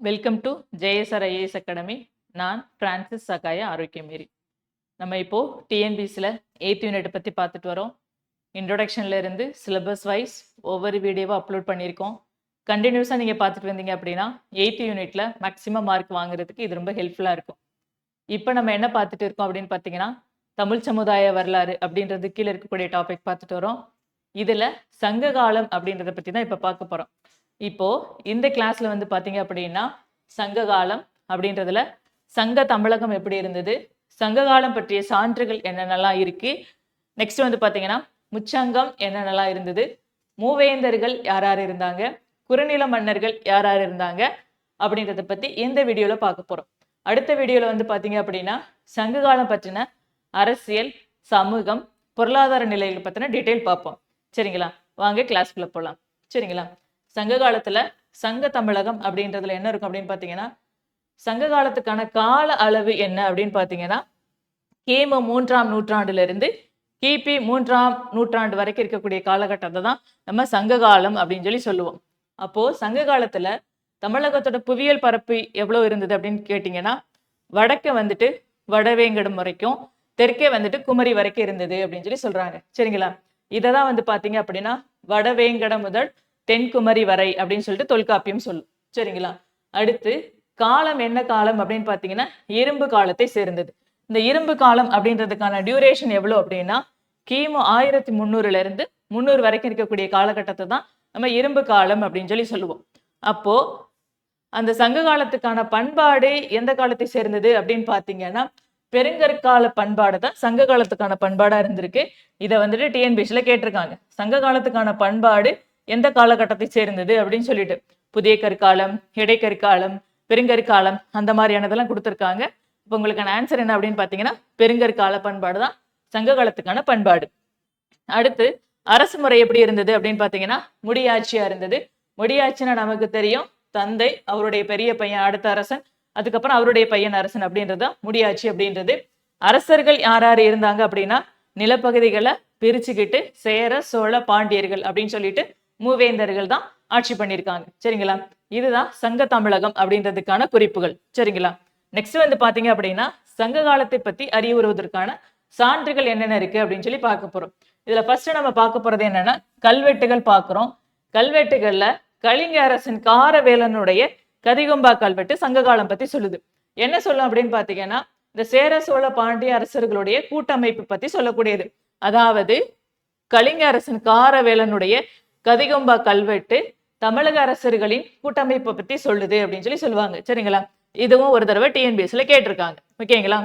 Welcome to JSR IAS academy நான் Francis சகாய ஆரோக்கியமேரி நம்ம இப்போ டிஎன்பிசியில் எயித் யூனிட் பற்றி பார்த்துட்டு வரோம். இன்ட்ரொடக்ஷன்ல இருந்து சிலபஸ் வைஸ் ஒவ்வொரு வீடியோவாக அப்லோட் பண்ணியிருக்கோம். கண்டினியூஸாக நீங்கள் பார்த்துட்டு வந்தீங்க அப்படின்னா எயித் யூனிட்டில் மேக்ஸிமம் மார்க் வாங்குறதுக்கு இது ரொம்ப ஹெல்ப்ஃபுல்லாக இருக்கும். இப்போ நம்ம என்ன பார்த்துட்டு இருக்கோம் அப்படின்னு பார்த்தீங்கன்னா தமிழ் சமுதாய வரலாறு அப்படின்றது கீழே இருக்கக்கூடிய டாபிக் பார்த்துட்டு வரோம். இதில் சங்க காலம் அப்படின்றத பற்றி தான் இப்போ பார்க்க போகிறோம் இப்போ இந்த கிளாஸ்ல வந்து பாத்தீங்க அப்படின்னா சங்க காலம் அப்படின்றதுல சங்க தமிழகம் எப்படி இருந்தது சங்க காலம் பற்றிய சான்றுகள் என்னென்னலாம் இருக்கு நெக்ஸ்ட் வந்து பாத்தீங்கன்னா முச்சங்கம் என்னென்னலாம் இருந்தது மூவேந்தர்கள் யார் யார் இருந்தாங்க குறுநில மன்னர்கள் யார் யார் இருந்தாங்க அப்படின்றத பத்தி இந்த வீடியோல பார்க்க போறோம். அடுத்த வீடியோல வந்து பாத்தீங்க அப்படின்னா சங்க காலம் பற்றின அரசியல் சமூகம் பொருளாதார நிலைகள் பத்தின டீட்டெயில் பார்ப்போம் சரிங்களா? வாங்க கிளாஸ்க்குள்ள போகலாம் சரிங்களா? சங்க காலத்துல சங்க தமிழகம் அப்படின்றதுல என்ன இருக்கும் அப்படின்னு பாத்தீங்கன்னா சங்க காலத்துக்கான கால அளவு என்ன அப்படின்னு பாத்தீங்கன்னா கிமு மூன்றாம் நூற்றாண்டுல இருந்து கிபி மூன்றாம் நூற்றாண்டு வரைக்கும் இருக்கக்கூடிய காலகட்டத்தை தான் நம்ம சங்க காலம் அப்படின்னு சொல்லி சொல்லுவோம். அப்போ சங்க காலத்துல தமிழகத்தோட புவியியல் பரப்பு எவ்வளவு இருந்தது அப்படின்னு கேட்டிங்கன்னா வடக்க வந்துட்டு வடவேங்கடம் வரைக்கும் தெற்கே வந்துட்டு குமரி வரைக்கும் இருந்தது அப்படின்னு சொல்லி சொல்றாங்க. சரிங்களா? இதை தான் வந்து பாத்தீங்க அப்படின்னா வடவேங்கடம் முதல் தென்குமரி வரை அப்படின்னு சொல்லிட்டு தொல்காப்பியம் சொல்லும். சரிங்களா? அடுத்து காலம் என்ன காலம் அப்படின்னு பார்த்தீங்கன்னா இரும்பு காலத்தை சேர்ந்தது. இந்த இரும்பு காலம் அப்படின்றதுக்கான டியூரேஷன் எவ்வளோ அப்படின்னா கிமு ஆயிரத்தி முந்நூறுல இருந்து முந்நூறு வரைக்கும் இருக்கக்கூடிய காலகட்டத்தை தான் நம்ம இரும்பு காலம் அப்படின்னு சொல்லி சொல்லுவோம். அப்போ அந்த சங்க காலத்துக்கான பண்பாடு எந்த காலத்தை சேர்ந்தது அப்படின்னு பார்த்தீங்கன்னா பெருங்கற்கால பண்பாடு தான் சங்க காலத்துக்கான பண்பாடா இருந்திருக்கு. இதை வந்துட்டு டிஎன்பிசில கேட்டிருக்காங்க. சங்க காலத்துக்கான பண்பாடு எந்த காலகட்டத்தை சேர்ந்தது அப்படின்னு சொல்லிட்டு. புதிய கற்காலம் இடைக்கற்காலம் பெருங்கற்காலம் அந்த மாதிரியானதெல்லாம் கொடுத்துருக்காங்க. இப்போ உங்களுக்கான ஆன்சர் என்ன அப்படின்னு பார்த்தீங்கன்னா பெருங்கற்கால பண்பாடு தான். சங்க காலத்துக்கான பண்பாடு. அடுத்து அரசு முறை எப்படி இருந்தது அப்படின்னு பார்த்தீங்கன்னா முடியாட்சியா இருந்தது. முடியாட்சினா நமக்கு தெரியும் தந்தை அவருடைய பெரிய பையன் அடுத்த அரசன் அதுக்கப்புறம் அவருடைய பையன் அரசன் அப்படின்றது தான் முடியாட்சி அப்படின்றது. அரசர்கள் யார் யார் இருந்தாங்க அப்படின்னா நிலப்பகுதிகளை பிரிச்சுக்கிட்டு சேர சோழ பாண்டியர்கள் அப்படின்னு சொல்லிட்டு மூவேந்தர்கள் தான் ஆட்சி பண்ணியிருக்காங்க. சரிங்களா? இதுதான் சங்க தமிழகம் அப்படின்றதுக்கான குறிப்புகள். சரிங்களா? நெக்ஸ்ட் வந்து பாத்தீங்க அப்படின்னா சங்க காலத்தை பத்தி அறிவுறுவதற்கான சான்றுகள் என்னென்ன இருக்கு அப்படின்னு சொல்லி பார்க்க போறோம். இதுல ஃபர்ஸ்ட் நம்ம பார்க்க போறது என்னன்னா கல்வெட்டுகள் பார்க்குறோம். கல்வெட்டுகள்ல கலிங்க அரசன் காரவேலனுடைய கதிகொம்பா கல்வெட்டு சங்க காலம் பத்தி சொல்லுது. என்ன சொல்லும் அப்படின்னு பாத்தீங்கன்னா இந்த சேர சோழ பாண்டிய அரசர்களுடைய கூட்டமைப்பு பத்தி சொல்லக்கூடியது. அதாவது கலிங்க அரசன் காரவேலனுடைய கதிகொம்பா கல்வெட்டு தமிழக அரசர்களின் கூட்டமைப்பை பத்தி சொல்லுது அப்படின்னு சொல்லி சொல்லுவாங்க. சரிங்களா? இதுவும் ஒரு தடவை டிஎன்பிஎஸ்ல கேட்டிருக்காங்க. ஓகேங்களா?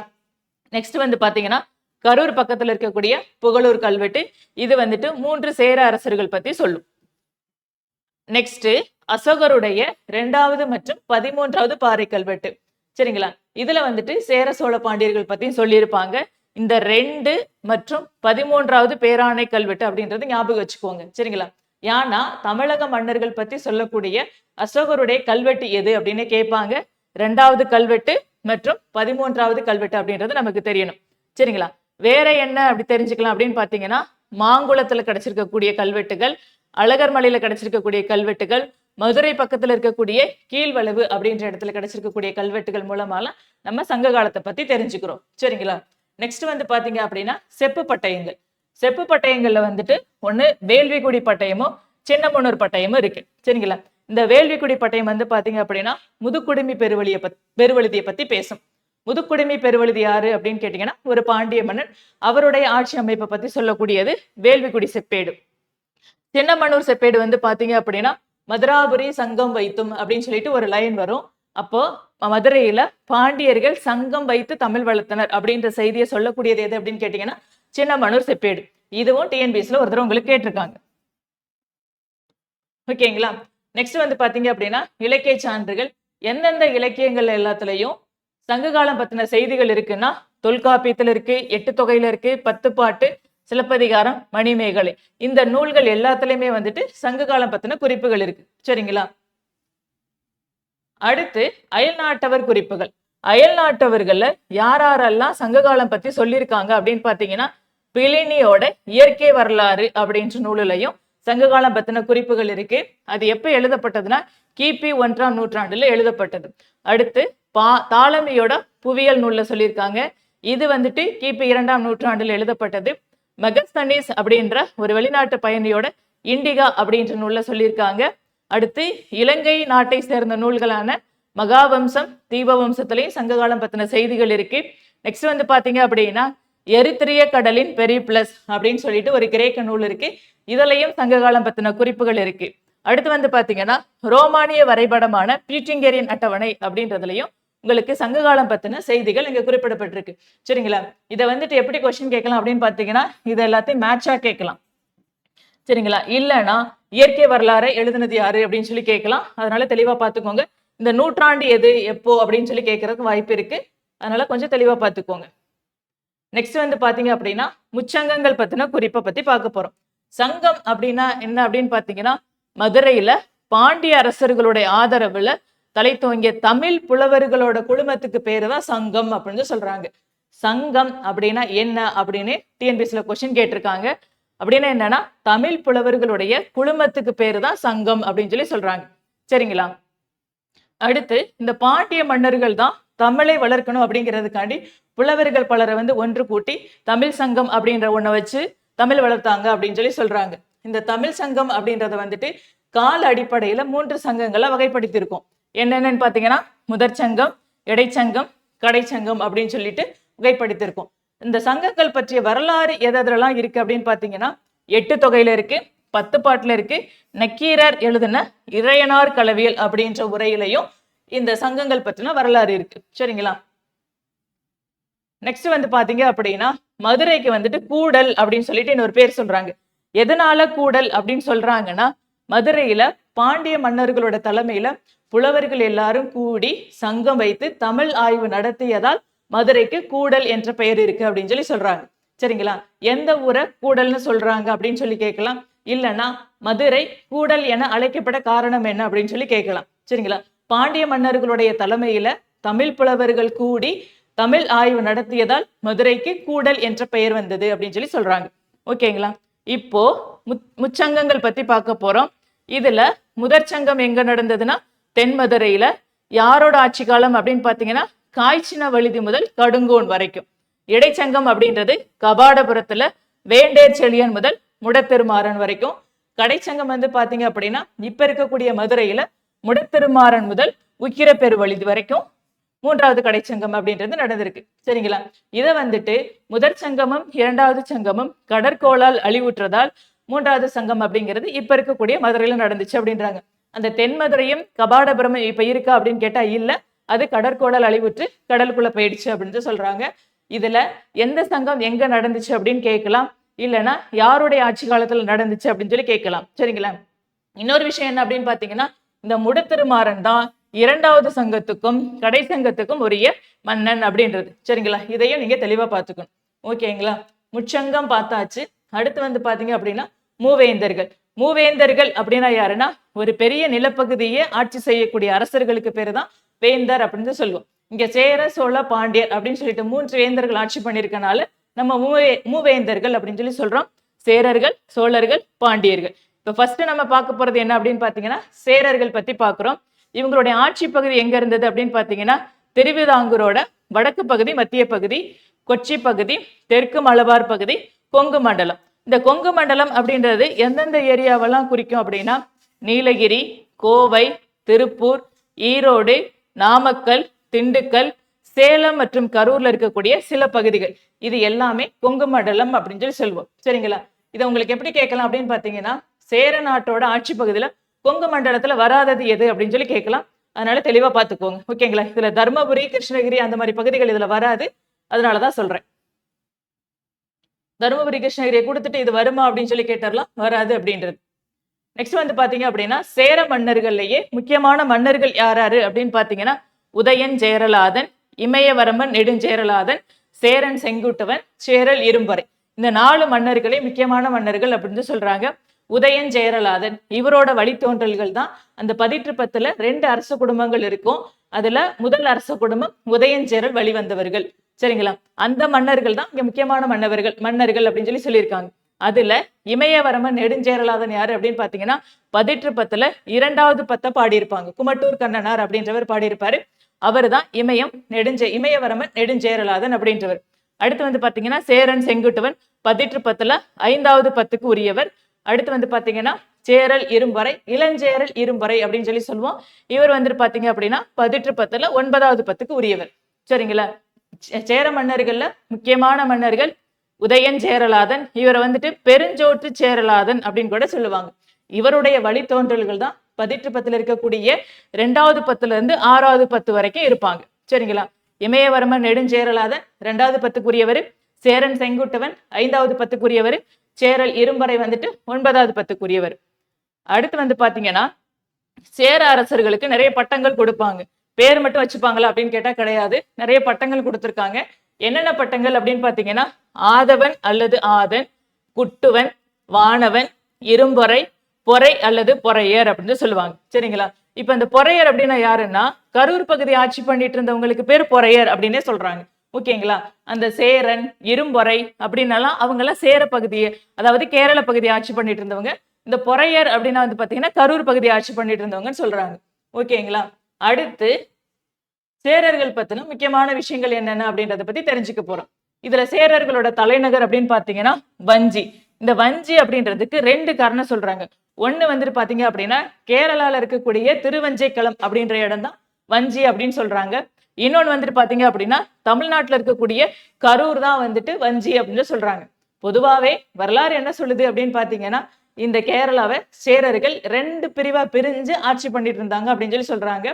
நெக்ஸ்ட் வந்து பாத்தீங்கன்னா கரூர் பக்கத்துல இருக்கக்கூடிய புகழூர் கல்வெட்டு இது வந்துட்டு மூன்று சேர அரசர்கள் பத்தி சொல்லும். நெக்ஸ்ட் அசோகருடைய ரெண்டாவது மற்றும் பதிமூன்றாவது பாறை கல்வெட்டு. சரிங்களா? இதுல வந்துட்டு சேர சோழ பாண்டியர்கள் பத்தியும் சொல்லியிருப்பாங்க. இந்த ரெண்டு மற்றும் பதிமூன்றாவது பேராணை கல்வெட்டு அப்படின்றது ஞாபகம் வச்சுக்கோங்க. சரிங்களா? ஏன்னா தமிழக மன்னர்கள் பத்தி சொல்லக்கூடிய அசோகருடைய கல்வெட்டு எது அப்படின்னு கேட்பாங்க. ரெண்டாவது கல்வெட்டு மற்றும் பதிமூன்றாவது கல்வெட்டு அப்படின்றது நமக்கு தெரியணும். சரிங்களா? வேற என்ன அப்படி தெரிஞ்சுக்கலாம் அப்படின்னு பாத்தீங்கன்னா மாங்குளத்துல கிடைச்சிருக்கக்கூடிய கல்வெட்டுகள் அழகர் மலையில கிடைச்சிருக்கக்கூடிய கல்வெட்டுகள் மதுரை பக்கத்துல இருக்கக்கூடிய கீழ்வளவு அப்படின்ற இடத்துல கிடைச்சிருக்கக்கூடிய கல்வெட்டுகள் மூலமாலாம் நம்ம சங்க காலத்தை பத்தி தெரிஞ்சுக்கிறோம். சரிங்களா? நெக்ஸ்ட் வந்து பாத்தீங்க அப்படின்னா செப்பு பட்டயங்கள். செப்பு பட்டயங்கள்ல வந்துட்டு ஒண்ணு வேள்விக்குடி பட்டயமும் சின்னமனூர் பட்டயமும் இருக்கு. சரிங்களா? இந்த வேள்விக்குடி பட்டயம் வந்து பாத்தீங்க அப்படின்னா முதுக்குடுமி பெருவழிய பத் பெருவழுதியை பத்தி பேசும். முதுக்குடுமி பெருவழுதி யாரு அப்படின்னு கேட்டீங்கன்னா ஒரு பாண்டிய மன்னன். அவருடைய ஆட்சி அமைப்பை பத்தி சொல்லக்கூடியது வேள்விக்குடி செப்பேடு. சின்னமனூர் செப்பேடு வந்து பாத்தீங்க அப்படின்னா மதுராபுரி சங்கம் வைத்தும் அப்படின்னு சொல்லிட்டு ஒரு லைன் வரும். அப்போ மதுரையில பாண்டியர்கள் சங்கம் வைத்து தமிழ் வளர்த்தனர் அப்படின்ற செய்தியை சொல்லக்கூடியது எது அப்படின்னு கேட்டீங்கன்னா சின்னமனூர் செப்பேடு. இதுவும் டிஎன்பிஎஸ்ல ஒருத்தர் உங்களுக்கு கேட்டிருக்காங்க. ஓகேங்களா? நெக்ஸ்ட் வந்து பாத்தீங்க அப்படின்னா இலக்கிய சான்றுகள். எந்தெந்த இலக்கியங்கள் எல்லாத்துலயும் சங்ககாலம் பத்தின செய்திகள் இருக்குன்னா தொல்காப்பியத்துல இருக்கு எட்டு தொகையில இருக்கு பத்து பாட்டு சிலப்பதிகாரம் மணிமேகலை. இந்த நூல்கள் எல்லாத்துலயுமே வந்துட்டு சங்ககாலம் பத்தின குறிப்புகள் இருக்கு. சரிங்களா? அடுத்து அயல்நாட்டவர் குறிப்புகள். அயல் நாட்டவர்கள்ல யார் யாரெல்லாம் சங்ககாலம் பத்தி சொல்லியிருக்காங்க அப்படின்னு பாத்தீங்கன்னா பிளினியோட இயற்கை வரலாறு அப்படின்ற நூலிலையும் சங்ககாலம் பத்தின குறிப்புகள் இருக்கு. அது எப்ப எழுதப்பட்டதுன்னா கிபி ஒன்றாம் நூற்றாண்டுல எழுதப்பட்டது. அடுத்து பா தாளமியோட புவியியல் நூல்ல சொல்லியிருக்காங்க. இது வந்துட்டு கிபி இரண்டாம் நூற்றாண்டில் எழுதப்பட்டது. மெகஸ்தனிஸ் அப்படின்ற ஒரு வெளிநாட்டு பயணியோட இண்டிகா அப்படின்ற நூல்ல சொல்லியிருக்காங்க. அடுத்து இலங்கை நாட்டை சேர்ந்த நூல்களான மகாவம்சம் தீபவம்சத்திலையும் சங்ககாலம் பத்தின செய்திகள் இருக்கு. நெக்ஸ்ட் வந்து பாத்தீங்க அப்படின்னா எரித்திரிய கடலின் பெரிய பிளஸ் அப்படின்னு சொல்லிட்டு ஒரு கிரேக்க நூல் இருக்கு. இதுலையும் சங்ககாலம் பத்தின குறிப்புகள் இருக்கு. அடுத்து வந்து பாத்தீங்கன்னா ரோமானிய வரைபடமான பீட்டிங்கேரியன் அட்டவணை அப்படின்றதுலயும் உங்களுக்கு சங்ககாலம் பத்தின செய்திகள் இங்க குறிப்பிடப்பட்டிருக்கு. சரிங்களா? இதை வந்துட்டு எப்படி கொஸ்டின் கேட்கலாம் அப்படின்னு பாத்தீங்கன்னா இது எல்லாத்தையும் மேட்சா கேட்கலாம். சரிங்களா? இல்லைன்னா இயற்கை வரலாறை எழுதுனது யாரு அப்படின்னு சொல்லி கேட்கலாம். அதனால தெளிவா பார்த்துக்கோங்க இந்த நூற்றாண்டு எது எப்போ அப்படின்னு சொல்லி கேட்கறதுக்கு வாய்ப்பு இருக்கு. அதனால கொஞ்சம் தெளிவா பார்த்துக்கோங்க. நெக்ஸ்ட் வந்து பாத்தீங்க அப்படின்னா முச்சங்கங்கள் பத்தின குறிப்பை பத்தி பார்க்க போறோம். சங்கம் அப்படின்னா என்ன அப்படின்னு பாத்தீங்கன்னா மதுரையில பாண்டிய அரசர்களுடைய ஆதரவுல தலை தோங்கிய தமிழ் புலவர்களோட குழுமத்துக்கு பேரு தான் சங்கம் அப்படின்னு சொல்றாங்க. சங்கம் அப்படின்னா என்ன அப்படின்னு டிஎன்பிஎஸ்ல கொஸ்டின் கேட்டிருக்காங்க. அப்படின்னா என்னன்னா தமிழ் புலவர்களுடைய குழுமத்துக்கு பேரு தான் சங்கம் அப்படின்னு சொல்லி சொல்றாங்க. சரிங்களா? அடுத்து இந்த பாண்டிய மன்னர்கள் தான் தமிழை வளர்க்கணும் அப்படிங்கிறதுக்காண்டி புலவர்கள் பலரை வந்து ஒன்று கூட்டி தமிழ் சங்கம் அப்படின்ற ஒன்றை வச்சு தமிழ் வளர்த்தாங்க அப்படின்னு சொல்லி சொல்றாங்க. இந்த தமிழ் சங்கம் அப்படின்றத வந்துட்டு கால அடிப்படையில மூன்று சங்கங்களை வகைப்படுத்தியிருக்கோம். என்னென்னு பாத்தீங்கன்னா முதற் சங்கம் இடைச்சங்கம் கடைச்சங்கம் அப்படின்னு சொல்லிட்டு வகைப்படுத்தியிருக்கோம். இந்த சங்கங்கள் பற்றிய வரலாறு எதெல்லாம் இருக்கு அப்படின்னு பாத்தீங்கன்னா எட்டு தொகையில இருக்கு. பத்து பாட்டுல இருக்கு. நக்கீரர் எழுதின இறையனார் களவியல் அப்படின்ற உரையிலையும் இந்த சங்கங்கள் பற்றின வரலாறு இருக்கு. சரிங்களா? நெக்ஸ்ட் வந்து பாத்தீங்க அப்படின்னா மதுரைக்கு வந்துட்டு கூடல் அப்படின்னு சொல்லிட்டு இன்னொரு பேர் சொல்றாங்க. எதனால கூடல் அப்படின்னு சொல்றாங்கன்னா மதுரையில பாண்டிய மன்னர்களோட தலைமையில புலவர்கள் எல்லாரும் கூடி சங்கம் வைத்து தமிழ் ஆய்வு நடத்தியதால் மதுரைக்கு கூடல் என்ற பெயர் இருக்கு அப்படின்னு சொல்லி சொல்றாங்க. சரிங்களா? எந்த ஊரை கூடல்னு சொல்றாங்க அப்படின்னு சொல்லி கேட்கலாம். இல்லைன்னா மதுரை கூடல் என அழைக்கப்பட காரணம் என்ன அப்படின்னு சொல்லி கேட்கலாம். சரிங்களா? பாண்டிய மன்னர்களுடைய தலைமையில தமிழ் புலவர்கள் கூடி தமிழ் ஆய்வு நடத்தியதால் மதுரைக்கு கூடல் என்ற பெயர் வந்தது அப்படின்னு சொல்லி சொல்றாங்க. ஓகேங்களா? இப்போ முச் முச்சங்கங்கள் பத்தி பார்க்க போறோம். இதுல முதற் சங்கம் எங்க நடந்ததுன்னா தென் மதுரையில. யாரோட ஆட்சி காலம் அப்படின்னு பாத்தீங்கன்னா காய்ச்சின வழுதி முதல் கடுங்கோன் வரைக்கும். இடைச்சங்கம் அப்படின்றது கபாடபுரத்துல வேண்டேர் செழியன் முதல் முடத்தெருமாறன் வரைக்கும். கடைச்சங்கம் வந்து பாத்தீங்க அப்படின்னா இப்ப இருக்கக்கூடிய மதுரையில முடத்தெருமாறன் முதல் உக்கிரப்பெருவழுதி வரைக்கும் மூன்றாவது கடைச்சங்கம் அப்படின்றது நடந்திருக்கு. சரிங்களா? இதை வந்துட்டு முதற் சங்கமும் இரண்டாவது சங்கமும் கடற்கோளால் அழிவுற்றதால் மூன்றாவது சங்கம் அப்படிங்கிறது இப்ப இருக்கக்கூடிய மதுரையில நடந்துச்சு அப்படின்றாங்க. அந்த தென் மதுரையும் கபாடபுரமும் இப்ப இருக்கா அப்படின்னு கேட்டா இல்ல. அது கடற்கோளால் அழிவுற்று கடலுக்குள்ள போயிடுச்சு அப்படின்னு சொல்றாங்க. இதுல எந்த சங்கம் எங்க நடந்துச்சு அப்படின்னு கேட்கலாம். இல்லைன்னா யாருடைய ஆட்சி காலத்துல நடந்துச்சு அப்படின்னு சொல்லி கேட்கலாம். சரிங்களா? இன்னொரு விஷயம் என்ன அப்படின்னு பாத்தீங்கன்னா இந்த முடத்திருமாறன் தான் இரண்டாவது சங்கத்துக்கும் கடை சங்கத்துக்கும் உரிய மன்னன் அப்படின்றது. சரிங்களா? இதையும் நீங்க தெளிவா பார்த்துக்கணும். ஓகேங்களா? முச்சங்கம் பார்த்தாச்சு. அடுத்து வந்து பாத்தீங்க அப்படின்னா மூவேந்தர்கள். மூவேந்தர்கள் அப்படின்னா யாருன்னா ஒரு பெரிய நிலப்பகுதியை ஆட்சி செய்யக்கூடிய அரசர்களுக்கு பேரு தான் வேந்தர் அப்படின்னு சொல்லுவோம். இங்க சேர சோழ பாண்டியர் அப்படின்னு சொல்லிட்டு மூன்று வேந்தர்கள் ஆட்சி பண்ணியிருக்கனால நம்ம மூவே மூவேந்தர்கள் அப்படின்னு சொல்லி சொல்றோம். சேரர்கள் சோழர்கள் பாண்டியர்கள். இப்போ ஃபர்ஸ்ட் நம்ம பார்க்க போறது என்ன அப்படின்னு பாத்தீங்கன்னா சேரர்கள் பத்தி பார்க்குறோம். இவங்களுடைய ஆட்சி பகுதி எங்க இருந்தது அப்படின்னு பாத்தீங்கன்னா திருவிதாங்கூரோட வடக்கு பகுதி மத்திய பகுதி கொச்சி பகுதி தெற்கு மலபார் பகுதி கொங்கு மண்டலம். இந்த கொங்கு மண்டலம் அப்படின்றது எந்தெந்த ஏரியாவெல்லாம் குறிக்கும் அப்படின்னா நீலகிரி கோவை திருப்பூர் ஈரோடு நாமக்கல் திண்டுக்கல் சேலம் மற்றும் கரூர்ல இருக்கக்கூடிய சில பகுதிகள். இது எல்லாமே கொங்கு மண்டலம் அப்படின்னு சொல்லி சொல்லுவோம். சரிங்களா? இதை உங்களுக்கு எப்படி கேட்கலாம் அப்படின்னு பாத்தீங்கன்னா சேர நாட்டோட ஆட்சி பகுதியில கொங்கு மண்டலத்துல வராதது எது அப்படின்னு சொல்லி கேட்கலாம். அதனால தெளிவா பாத்துக்கோங்க ஓகேங்களா? இதுல தர்மபுரி கிருஷ்ணகிரி அந்த மாதிரி பகுதிகள் இதுல வராது. அதனாலதான் சொல்றேன். தருமபுரி கிருஷ்ணகிரியை கொடுத்துட்டு இது வருமா அப்படின்னு சொல்லி கேட்டார்லாம் வராது அப்படின்றது. நெக்ஸ்ட் வந்து பாத்தீங்க அப்படின்னா சேர மன்னர்கள்லயே முக்கியமான மன்னர்கள் யாராரு அப்படின்னு பாத்தீங்கன்னா உதயன் ஜெயரலாதன் இமயவரம்பன் நெடுஞ்சேரலாதன் சேரன் செங்குட்டுவன் சேரல் இரும்பறை. இந்த நாலு மன்னர்களே முக்கியமான மன்னர்கள் அப்படின்னு சொல்றாங்க. உதயன் ஜெயரலாதன் இவரோட வழித்தோன்றல்கள் தான். அந்த பதிற்றுப்பத்துல ரெண்டு அரச குடும்பங்கள் இருக்கும். அதுல முதல் அரச குடும்பம் உதயஞ்சேரல் வழிவந்தவர்கள். சரிங்களா? அந்த மன்னர்கள் தான் இங்க முக்கியமான மன்னவர்கள் மன்னர்கள் அப்படின்னு சொல்லி சொல்லியிருக்காங்க. அதுல இமயவரமன் நெடுஞ்சேரலாதன் யாரு அப்படின்னு பாத்தீங்கன்னா பதிற்றுப்பத்துல இரண்டாவது பத்தை பாடியிருப்பாங்க. குமட்டூர் கண்ணனார் அப்படின்றவர் பாடியிருப்பாரு. அவர்தான் இமயம் நெடுஞ்சே இமயவரமன் நெடுஞ்சேரலாதன் அப்படின்றவர். அடுத்து வந்து பாத்தீங்கன்னா சேரன் செங்குட்டுவன் பதிற்று பத்துல ஐந்தாவது பத்துக்கு உரியவர். அடுத்து வந்து பாத்தீங்கன்னா சேரல் இரும்பறை இளஞ்சேரல் இரும்பறை அப்படின்னு சொல்லி சொல்லுவோம். இவர் வந்துட்டு பாத்தீங்க அப்படின்னா பதிற்று பத்துல ஒன்பதாவது பத்துக்கு உரியவர். சரிங்களா? சே- சேர மன்னர்கள்ல முக்கியமான மன்னர்கள் உதயன் சேரலாதன். இவரை வந்துட்டு பெருஞ்சோற்று சேரலாதன் அப்படின்னு கூட சொல்லுவாங்க. இவருடைய வழித்தோன்றல்கள் தான் பதிற்று பத்துல இருக்கக்கூடிய ரெண்டாவது பத்துல இருந்து ஆறாவது பத்து வரைக்கும் இருப்பாங்க. சரிங்களா? இமயவர்மன் நெடுஞ்சேரலாதன் ரெண்டாவது பத்துக்குரியவர் சேரன் செங்குட்டவன் ஐந்தாவது பத்துக்குரியவர் சேரல் இரும்பறை வந்துட்டு ஒன்பதாவது பத்துக்குரியவர். அடுத்து வந்து பாத்தீங்கன்னா சேர அரசர்களுக்கு நிறைய பட்டங்கள் கொடுப்பாங்க. பேர் மட்டும் வச்சுப்பாங்களா அப்படின்னு கேட்டா கிடையாது. நிறைய பட்டங்கள் கொடுத்துருக்காங்க. என்னென்ன பட்டங்கள் அப்படின்னு பாத்தீங்கன்னா ஆதவன் அல்லது ஆதன் குட்டுவன் வானவன் இரும்பொறை பொறை அல்லது பொறையர் அப்படின்னு சொல்லுவாங்க. சரிங்களா? இப்ப இந்த பொறையர் அப்படின்னா யாருன்னா கரூர் பகுதி ஆட்சி பண்ணிட்டு இருந்தவங்களுக்கு பேர் பொறையர் அப்படின்னே சொல்றாங்க. ஓகேங்களா? அந்த சேரன் இரும்பொறை அப்படின்னலாம் அவங்க எல்லாம் சேர பகுதியை அதாவது கேரள பகுதி ஆட்சி பண்ணிட்டு இருந்தவங்க. இந்த பொறையர் அப்படின்னா வந்து பாத்தீங்கன்னா கரூர் பகுதி ஆட்சி பண்ணிட்டு இருந்தவங்கன்னு சொல்றாங்க. ஓகேங்களா? அடுத்து சேரர்கள் பத்தின முக்கியமான விஷயங்கள் என்னென்ன அப்படின்றத பத்தி தெரிஞ்சுக்க போறோம். இதுல சேரர்களோட தலைநகர் அப்படின்னு பாத்தீங்கன்னா வஞ்சி. இந்த வஞ்சி அப்படின்றதுக்கு ரெண்டு காரணம் சொல்றாங்க. ஒன்று வந்துட்டு பார்த்தீங்க அப்படின்னா கேரளாவில் இருக்கக்கூடிய திருவஞ்சைக்களம் அப்படின்ற இடம் தான். வஞ்சி அப்படின்னு சொல்கிறாங்க இன்னொன்று வந்துட்டு பார்த்தீங்க அப்படின்னா தமிழ்நாட்டில் இருக்கக்கூடிய கரூர் தான் வந்துட்டு வஞ்சி அப்படின்னு சொல்கிறாங்க பொதுவாகவே வரலாறு என்ன சொல்லுது அப்படின்னு பார்த்தீங்கன்னா இந்த கேரளாவை சேரர்கள் ரெண்டு பிரிவா பிரிஞ்சு ஆட்சி பண்ணிட்டு இருந்தாங்க அப்படின்னு சொல்லி சொல்றாங்க.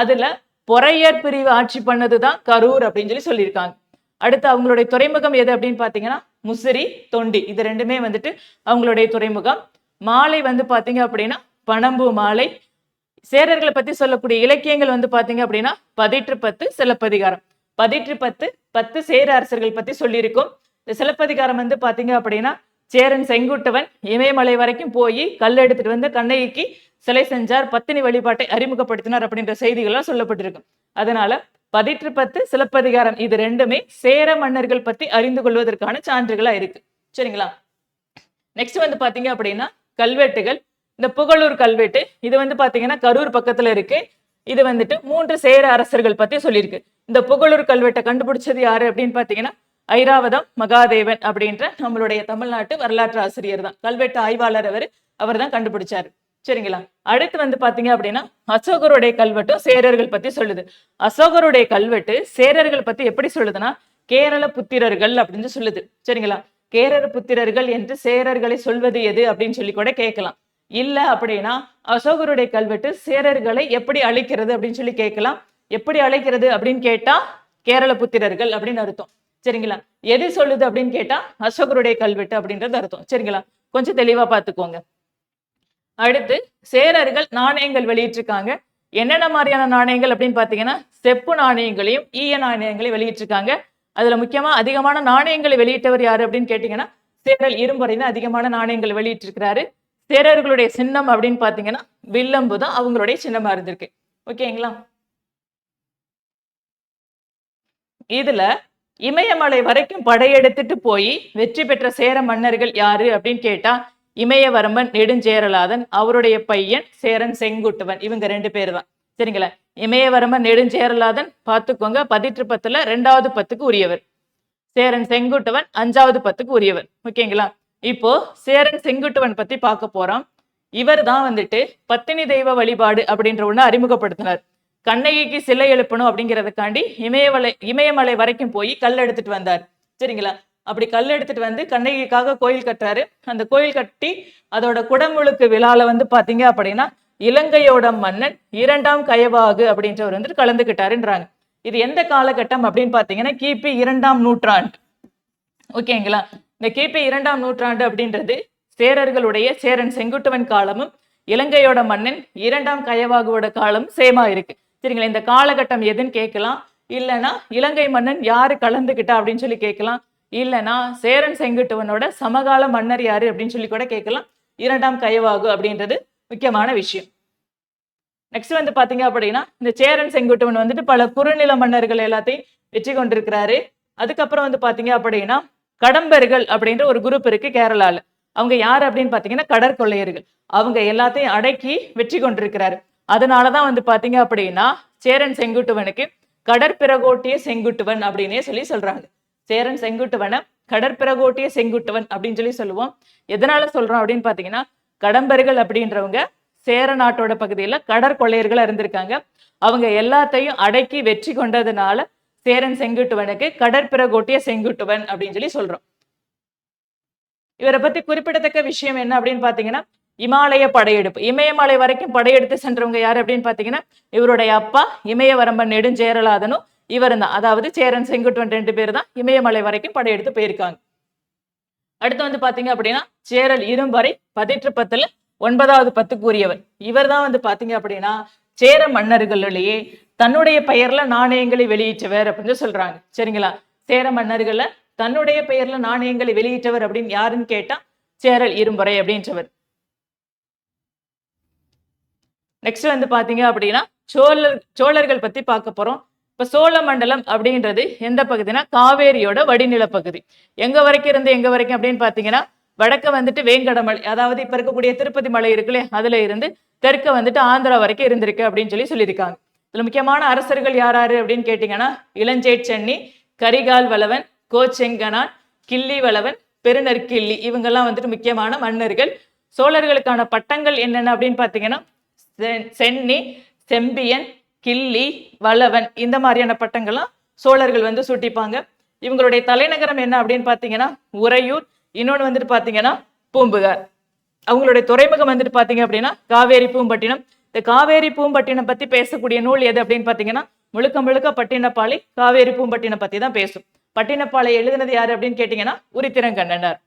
அதுல பொறையர் பிரிவு ஆட்சி பண்ணதுதான் கரூர் அப்படின்னு சொல்லி சொல்லியிருக்காங்க. அடுத்து அவங்களுடைய துறைமுகம் எது அப்படின்னு பார்த்தீங்கன்னா முசிறி தொண்டி. இது ரெண்டுமே வந்துட்டு அவங்களுடைய துறைமுகம். மாலை வந்து பாத்தீங்க அப்படின்னா பணம்பு மாலை. சேரர்களை பத்தி சொல்லக்கூடிய இலக்கியங்கள் வந்து பாத்தீங்க அப்படின்னா பதிற்று பத்து சிலப்பதிகாரம். பதிற்று பத்து பத்து சேர அரசர்கள் பத்தி சொல்லியிருக்கோம். இந்த சிலப்பதிகாரம் வந்து பாத்தீங்க அப்படின்னா சேரன் செங்குட்டவன் இமயமலை வரைக்கும் போய் கல் எடுத்துட்டு வந்து கண்ணகிக்கு சிலை செஞ்சார் பத்தினி வழிபாட்டை அறிமுகப்படுத்தினார் அப்படின்ற செய்திகள்லாம் சொல்லப்பட்டிருக்கும் அதனால பதிற்று பத்து சிலப்பதிகாரம் இது ரெண்டுமே சேர மன்னர்கள் பத்தி அறிந்து கொள்வதற்கான சான்றுகளா இருக்கு. சரிங்களா? நெக்ஸ்ட் வந்து பாத்தீங்க அப்படின்னா கல்வெட்டுகள் இந்த புகழூர் கல்வெட்டு இது வந்து பாத்தீங்கன்னா கரூர் பக்கத்துல இருக்கு. இது வந்துட்டு மூன்று சேர அரசர்கள் பத்தி சொல்லியிருக்கு. இந்த புகழூர் கல்வெட்டை கண்டுபிடிச்சது யாரு அப்படின்னு பாத்தீங்கன்னா ஐராவதம் மகாதேவன் அப்படின்ற நம்மளுடைய தமிழ்நாட்டு வரலாற்று ஆசிரியர் தான். கல்வெட்டு ஆய்வாளர் அவர். அவர் தான் கண்டுபிடிச்சாரு. சரிங்களா? அடுத்து வந்து பாத்தீங்க அப்படின்னா அசோகருடைய கல்வெட்டும் சேரர்கள் பத்தி சொல்லுது. அசோகருடைய கல்வெட்டு சேரர்கள் பத்தி எப்படி சொல்லுதுன்னா கேரள புத்திரர்கள் அப்படின்னு சொல்லுது. சரிங்களா? கேரள புத்திரர்கள் என்று சேரர்களை சொல்வது எது அப்படின்னு சொல்லி கூட கேட்கலாம். இல்ல அப்படின்னா அசோகருடைய கல்வெட்டு சேரர்களை எப்படி அழிக்கிறது அப்படின்னு சொல்லி கேட்கலாம். எப்படி அழைக்கிறது அப்படின்னு கேட்டா கேரள புத்திரர்கள் அப்படின்னு அர்த்தம். சரிங்களா? எது சொல்லுது அப்படின்னு கேட்டா அசோகருடைய கல்வெட்டு அப்படின்றது அர்த்தம். சரிங்களா? கொஞ்சம் தெளிவா பார்த்துக்கோங்க. அடுத்து சேரர்கள் நாணயங்கள் வெளியிட்டிருக்காங்க. என்னென்ன மாதிரியான நாணயங்கள் அப்படின்னு பார்த்தீங்கன்னா செப்பு நாணயங்களையும் ஈய நாணயங்களையும் வெளியிட்டிருக்காங்க. அதுல முக்கியமா அதிகமான நாணயங்களை வெளியிட்டவர் யாரு அப்படின்னு கேட்டீங்கன்னா சேரல் இரும்பறை தான் அதிகமான நாணயங்கள் வெளியிட்டிருக்கிறாரு. சேரர்களுடைய சின்னம் அப்படின்னு பார்த்தீங்கன்னா வில்லம்பு தான் அவங்களுடைய சின்னமா இருந்திருக்கு. ஓகேங்களா? இதுல இமயமலை வரைக்கும் படையெடுத்துட்டு போய் வெற்றி பெற்ற சேர மன்னர்கள் யாரு அப்படின்னு கேட்டா இமயவரம்பன் நெடுஞ்சேரலாதன் அவருடைய பையன் சேரன் செங்குட்டுவன். இவங்க ரெண்டு பேர் தான். சரிங்களா? இமயவரம நெடுஞ்சேரலாதன் பார்த்துக்கோங்க. பதிற்று பத்துல ரெண்டாவது பத்துக்கு உரியவர். சேரன் செங்குட்டவன் அஞ்சாவது பத்துக்கு உரியவர். ஓகேங்களா? இப்போ சேரன் செங்குட்டவன் பத்தி பார்க்க போறோம். இவர் தான் வந்துட்டு பத்தினி தெய்வ வழிபாடு அப்படின்ற ஒண்ணு அறிமுகப்படுத்தினார். கண்ணகிக்கு சிலை எழுப்பணும் அப்படிங்கிறதுக்காண்டி இமயமலை இமயமலை வரைக்கும் போய் கல் எடுத்துட்டு வந்தார். சரிங்களா? அப்படி கல் எடுத்துட்டு வந்து கண்ணகிக்காக கோயில் கட்டுறாரு. அந்த கோயில் கட்டி அதோட குடமுழுக்கு விழால வந்து பாத்தீங்க அப்படின்னா இலங்கையோட மன்னன் இரண்டாம் கயவாகு அப்படின்றவர் வந்துட்டு கலந்துக்கிட்டாருன்றாங்க இது எந்த காலகட்டம் அப்படின்னு பாத்தீங்கன்னா கிபி இரண்டாம் நூற்றாண்டு. ஓகேங்களா? இந்த கிபி இரண்டாம் நூற்றாண்டு அப்படின்றது சேரர்களுடைய சேரன் செங்குட்டுவன் காலமும் இலங்கையோட மன்னன் இரண்டாம் கயவாகுவோட காலம் சேமா இருக்கு. சரிங்களா? இந்த காலகட்டம் எதுன்னு கேட்கலாம். இல்லைன்னா இலங்கை மன்னன் யாரு கலந்துக்கிட்டா அப்படின்னு சொல்லி கேட்கலாம். இல்லைன்னா சேரன் செங்குட்டுவனோட சமகால மன்னர் யாரு அப்படின்னு சொல்லி கூட கேட்கலாம். இரண்டாம் கயவாகு அப்படின்றது முக்கியமான விஷயம். நெக்ஸ்ட் வந்து பாத்தீங்க அப்படின்னா இந்த சேரன் செங்குட்டுவன் வந்துட்டு பல குறுநில மன்னர்கள் எல்லாத்தையும் வெற்றி கொண்டிருக்கிறாரு. அதுக்கப்புறம் வந்து பாத்தீங்க அப்படின்னா கடம்பர்கள் அப்படின்ற ஒரு குரூப் இருக்கு கேரளால. அவங்க யார் அப்படின்னு பாத்தீங்கன்னா கடற்கொள்ளையர்கள். அவங்க எல்லாத்தையும் அடக்கி வெற்றி கொண்டிருக்கிறாரு. அதனாலதான் வந்து பாத்தீங்க அப்படின்னா சேரன் செங்குட்டுவனுக்கு கடற்பிரகோட்டிய செங்குட்டுவன் அப்படின்னே சொல்லி சொல்றாங்க. சேரன் செங்குட்டுவனை கடற்பிரகோட்டிய செங்குட்டுவன் அப்படின்னு சொல்லி சொல்லுவோம். எதனால சொல்றோம் அப்படின்னு பாத்தீங்கன்னா கடம்பர்கள் அப்படின்றவங்க சேர நாட்டோட பகுதியில கடற்கொள்ளையர்களா இருந்திருக்காங்க. அவங்க எல்லாத்தையும் அடக்கி வெற்றி கொண்டதுனால சேரன் செங்குட்டுவனுக்கு கடற்பிறகோட்டிய செங்குட்டுவன் அப்படின்னு சொல்லி சொல்றோம். இவரை பத்தி குறிப்பிடத்தக்க விஷயம் என்ன அப்படின்னு பாத்தீங்கன்னா இமாலய படையெடுப்பு. இமயமலை வரைக்கும் படையெடுத்து சென்றவங்க யார் அப்படின்னு பாத்தீங்கன்னா இவருடைய அப்பா இமயவரம்பன் நெடுஞ்சேரலாதனும் இவர் தான் அதாவது சேரன் செங்குட்டுவன் ரெண்டு பேர் தான் இமயமலை வரைக்கும் படையெடுத்து போயிருக்காங்க. அடுத்து வந்து பாத்தீங்க அப்படின்னா சேரல் இரும்பறை பதிற்று பத்துல ஒன்பதாவது பத்து கூறியவர் இவர் தான் வந்து பாத்தீங்க அப்படின்னா சேர மன்னர்களிலேயே தன்னுடைய பெயர்ல நாணயங்களை வெளியிட்டவர் அப்படின்னு சொல்றாங்க. சரிங்களா? சேர மன்னர்கள்ல தன்னுடைய பெயர்ல நாணயங்களை வெளியிட்டவர் அப்படின்னு யாருன்னு கேட்டா சேரல் இரும்பறை அப்படின்றவர். நெக்ஸ்ட் வந்து பாத்தீங்க அப்படின்னா சோழர் சோழர்கள் பத்தி பார்க்க போறோம். இப்போ சோழ மண்டலம் அப்படின்றது எந்த பகுதினா காவேரியோட வடிநில பகுதி. வரைக்கும் இருந்து எங்கே வரைக்கும் அப்படின்னு பார்த்தீங்கன்னா வடக்க வந்துட்டு வேங்கடமலை அதாவது இப்போ இருக்கக்கூடிய திருப்பதி மலை இருக்குல்ல அதில் இருந்து தெற்க வந்துட்டு ஆந்திரா வரைக்கும் இருந்திருக்கு அப்படின்னு சொல்லி சொல்லியிருக்காங்க. இதில் முக்கியமான அரசர்கள் யாராரு அப்படின்னு கேட்டிங்கன்னா இளஞ்சேட் சென்னி கரிகால் வளவன் கோச்செங்கனான் கிள்ளி வளவன் பெருநற்கிள்ளி இவங்கெல்லாம் வந்துட்டு முக்கியமான மன்னர்கள். சோழர்களுக்கான பட்டங்கள் என்னென்ன அப்படின்னு பார்த்தீங்கன்னா செ- சென்னி செம்பியன் கிள்ளி வளவன் இந்த மாதிரியான பட்டங்கள்லாம் சோழர்கள் வந்து சூட்டிப்பாங்க. இவங்களுடைய தலைநகரம் என்ன அப்படின்னு பார்த்தீங்கன்னா உறையூர். இன்னொன்று வந்துட்டு பார்த்தீங்கன்னா பூம்புகார். அவங்களுடைய துறைமுகம் வந்துட்டு பார்த்தீங்க அப்படின்னா காவேரி பூம்பட்டினம். இந்த காவேரி பூம்பட்டினம் பத்தி பேசக்கூடிய நூல் எது அப்படின்னு பார்த்தீங்கன்னா முழுக்க முழுக்க பட்டினப்பாளி காவேரி பூம்பட்டினம் பத்தி தான் பேசும். பட்டினப்பாலை எழுதினது யாரு அப்படின்னு கேட்டீங்கன்னா உரித்திரங்கண்ணனார்.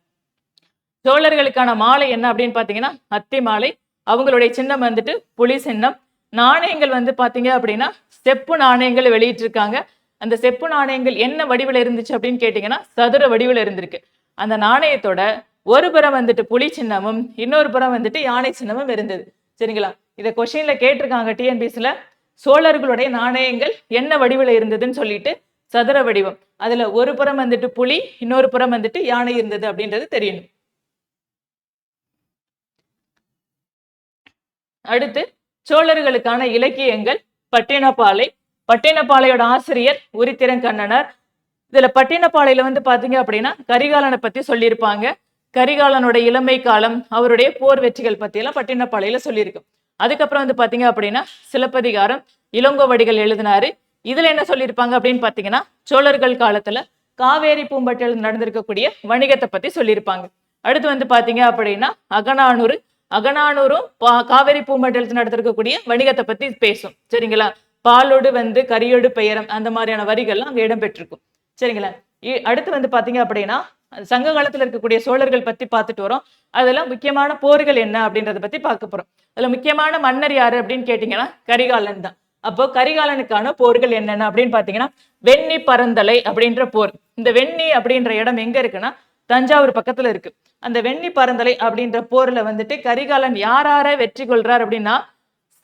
சோழர்களுக்கான மாலை என்ன அப்படின்னு பார்த்தீங்கன்னா அத்தி மாலை அவங்களுடைய சின்னம் வந்துட்டு புலி சின்னம். நாணயங்கள் வந்து பார்த்தீங்க அப்படின்னா செப்பு நாணயங்கள் வெளியிட்டிருக்காங்க. அந்த செப்பு நாணயங்கள் என்ன வடிவில் இருந்துச்சு அப்படின்னு கேட்டிங்கன்னா சதுர வடிவில் இருந்திருக்கு. அந்த நாணயத்தோட ஒரு புறம் வந்துட்டு புலி சின்னமும் இன்னொரு புறம் வந்துட்டு யானை சின்னமும் இருந்தது. சரிங்களா? இதை கொஷினில் கேட்டிருக்காங்க டிஎன்பிஎஸ்சில் சோழர்களுடைய நாணயங்கள் என்ன வடிவில் இருந்ததுன்னு சொல்லிட்டு சதுர வடிவம். அதில் ஒரு புறம் வந்துட்டு புலி இன்னொரு புறம் வந்துட்டு யானை இருந்தது அப்படின்றது தெரியணும். அடுத்து சோழர்களுக்கான இலக்கியங்கள் பட்டினப்பாலை பட்டினப்பாலையோட ஆசிரியர் உரித்திரங்கண்ணனார் இதுல பட்டினப்பாலையில வந்து பாத்தீங்க அப்படின்னா கரிகாலனை பத்தி சொல்லியிருப்பாங்க. கரிகாலனோட இளமை காலம் அவருடைய போர் வெற்றிகள் பத்தி எல்லாம் பட்டினப்பாலையில சொல்லியிருக்கு. அதுக்கப்புறம் வந்து பாத்தீங்க அப்படின்னா சிலப்பதிகாரம் இளங்கோவடிகள் எழுதினாரு. இதுல என்ன சொல்லியிருப்பாங்க அப்படின்னு பாத்தீங்கன்னா சோழர்கள் காலத்துல காவேரி பூம்பட்டியில் நடந்திருக்கக்கூடிய வணிகத்தை பத்தி சொல்லியிருப்பாங்க. அடுத்து வந்து பாத்தீங்க அப்படின்னா அகநானூறு அகநானூரும் பா- காவேரி பூமண்டலத்தில் நடத்திருக்கக்கூடிய வணிகத்தை பத்தி பேசும். சரிங்களா? பாலோடு வந்து கரியோடு பெயரம் அந்த மாதிரியான வரிகள்லாம் அங்கே இடம்பெற்றிருக்கும். சரிங்களா? இ- அடுத்து வந்து பாத்தீங்க அப்படின்னா சங்க காலத்துல இருக்கக்கூடிய சோழர்கள் பத்தி பார்த்துட்டு வரோம். அதுல முக்கியமான போர்கள் என்ன அப்படின்றத பத்தி பார்க்க போறோம். அதுல முக்கியமான மன்னர் யாரு அப்படின்னு கேட்டீங்கன்னா கரிகாலன் தான். அப்போ கரிகாலனுக்கான போர்கள் என்னென்ன அப்படின்னு பாத்தீங்கன்னா வெண்ணி பரந்தலை அப்படின்ற போர். இந்த வெண்ணி அப்படின்ற இடம் எங்க இருக்குன்னா தஞ்சாவூர் பக்கத்துல இருக்கு. அந்த வெண்ணி பரந்தலை அப்படின்ற போர்ல வந்துட்டு கரிகாலன் யாரார வெற்றி கொள்றார் அப்படின்னா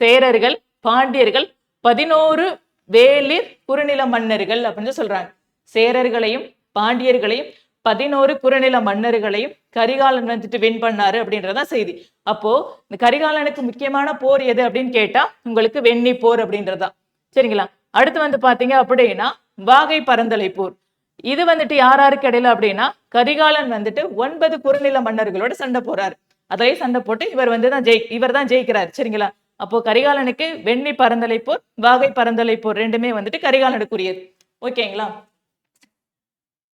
சேரர்கள் பாண்டியர்கள் பதினோரு வேளிர் குறுநில மன்னர்கள் அப்படின்னு சொல்றாங்க. சேரர்களையும் பாண்டியர்களையும் பதினோரு குறுநில மன்னர்களையும் கரிகாலன் வந்துட்டு வின் பண்ணாரு அப்படின்றதான் செய்தி. அப்போ இந்த கரிகாலனுக்கு முக்கியமான போர் எது அப்படின்னு கேட்டா உங்களுக்கு வெண்ணி போர் அப்படின்றதா. சரிங்களா? அடுத்து வந்து பாத்தீங்க அப்படின்னா வாகை பரந்தலை போர். இது வந்துட்டு யார் யாருக்கு இடையில அப்படின்னா கரிகாலன் வந்துட்டு ஒன்பது குறுநில மன்னர்களோட சண்டை போறாரு. அதே சண்டை போட்டு இவர் வந்து தான் ஜெயி இவர் தான் ஜெயிக்கிறார் சரிங்களா? அப்போ கரிகாலனுக்கு வெண்ணி பரந்தலை போர் வாகை பரந்தலை போர் ரெண்டுமே வந்துட்டு கரிகாலனுக்குரியது. ஓகேங்களா?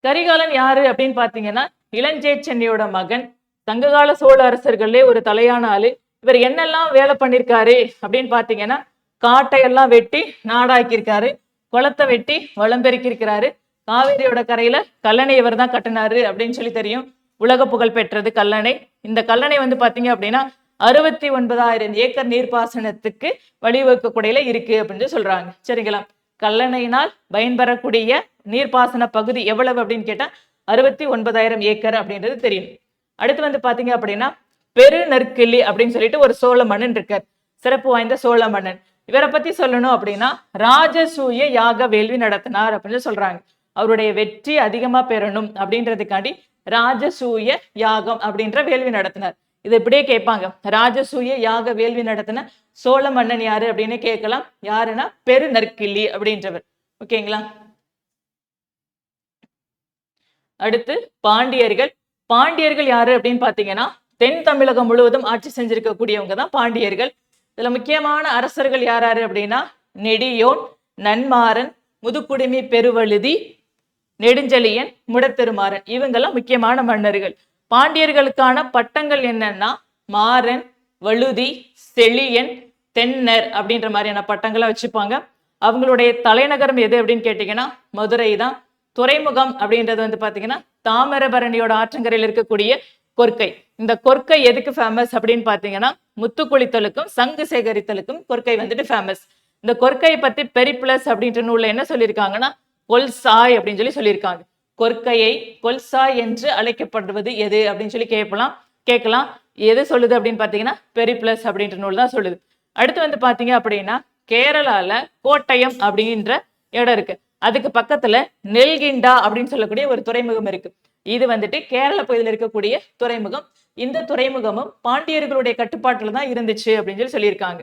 கரிகாலன் யாரு அப்படின்னு பாத்தீங்கன்னா இளஞ்சேட் சென்னியோட மகன் சங்ககால சோழ அரசர்களே ஒரு தலையான ஆளு. இவர் என்னெல்லாம் வேலை பண்ணிருக்காரு அப்படின்னு பாத்தீங்கன்னா காட்டையெல்லாம் வெட்டி நாடாக்கியிருக்காரு குளத்தை வெட்டி வளம் பெருக்கியிருக்கிறாரு. காவேரியோட கரையில கல்லணை இவர் தான் கட்டினாரு அப்படின்னு சொல்லி தெரியும். உலக புகழ் பெற்றது கல்லணை. இந்த கல்லணை வந்து பாத்தீங்க அப்படின்னா அறுபத்தி ஒன்பதாயிரம் ஏக்கர் நீர்ப்பாசனத்துக்கு வழிவகுக்கக்கூடியல இருக்கு அப்படின்னு சொல்றாங்க. சரிங்களா? கல்லணையினால் பயன்பெறக்கூடிய நீர்ப்பாசன பகுதி எவ்வளவு அப்படின்னு கேட்டா அறுபத்தி ஒன்பதாயிரம் ஏக்கர் அப்படின்றது தெரியும். அடுத்து வந்து பாத்தீங்க அப்படின்னா பெரு நற்கிள்ளி அப்படின்னு சொல்லிட்டு ஒரு சோழ மன்னன் இருக்கார். சிறப்பு வாய்ந்த சோழ மன்னன். இவரை பத்தி சொல்லணும் அப்படின்னா ராஜசூய யாக வேள்வி நடத்தினார் அப்படின்னு சொல்றாங்க. அவருடைய வெற்றி அதிகமா பெறணும் அப்படின்றதுக்காண்டி ராஜசூய யாகம் அப்படின்ற வேள்வி நடத்தினார். இது இப்படியே கேட்பாங்க. ராஜசூய யாக வேள்வி நடத்தின சோழ மன்னன் யாரு அப்படின்னு கேட்கலாம். யாருன்னா பெருநற்கிள்ளி அப்படின்றவர். ஓகேங்களா? அடுத்து பாண்டியர்கள். பாண்டியர்கள் யாரு அப்படின்னு பாத்தீங்கன்னா தென் தமிழகம் முழுவதும் ஆட்சி செஞ்சிருக்கக்கூடியவங்க தான் பாண்டியர்கள். இதுல முக்கியமான அரசர்கள் யார் யாரு அப்படின்னா நெடியோன் நன்மாறன் முதுக்குடுமி பெருவழுதி நெடுஞ்செழியன் முடத்தெருமாறன் இவங்கெல்லாம் முக்கியமான மன்னர்கள். பாண்டியர்களுக்கான பட்டங்கள் என்னன்னா மாறன் வழுதி செழியன் தென்னர் அப்படின்ற மாதிரியான பட்டங்களை வச்சுப்பாங்க. அவங்களுடைய தலைநகரம் எது அப்படின்னு கேட்டிங்கன்னா மதுரை தான். துறைமுகம் அப்படின்றது வந்து பாத்தீங்கன்னா தாமிரபரணியோட ஆற்றங்கரையில் இருக்கக்கூடிய கொர்க்கை இந்த கொர்க்கை எதுக்கு ஃபேமஸ் அப்படின்னு பாத்தீங்கன்னா முத்து குளித்தலுக்கும் சங்கு சேகரித்தலுக்கும் கொற்கை வந்துட்டு ஃபேமஸ் இந்த கொற்கையை பத்தி பெரிப்ளஸ் அப்படின்ற நூல்ல என்ன சொல்லியிருக்காங்கன்னா கொல்சாய் அப்படின்னு சொல்லி சொல்லியிருக்காங்க. கொர்க்கையை கொல்சாய் என்று அழைக்கப்படுவது எது அப்படின்னு சொல்லி கேட்கலாம். கேட்கலாம். எது சொல்லுது அப்படின்னு பாத்தீங்கன்னா பெரிப்ளஸ் அப்படின்ற நூல் தான் சொல்லுது. அடுத்து வந்து பாத்தீங்க அப்படின்னா கேரளால கோட்டயம் அப்படின்ற இடம் இருக்கு. அதுக்கு பக்கத்துல நெல்கிண்டா அப்படின்னு சொல்லக்கூடிய ஒரு துறைமுகம் இருக்கு. இது வந்துட்டு கேரள பகுதியில் இருக்கக்கூடிய துறைமுகம். இந்த துறைமுகமும் பாண்டியர்களுடைய கட்டுப்பாட்டுல தான் இருந்துச்சு அப்படின்னு சொல்லி சொல்லியிருக்காங்க.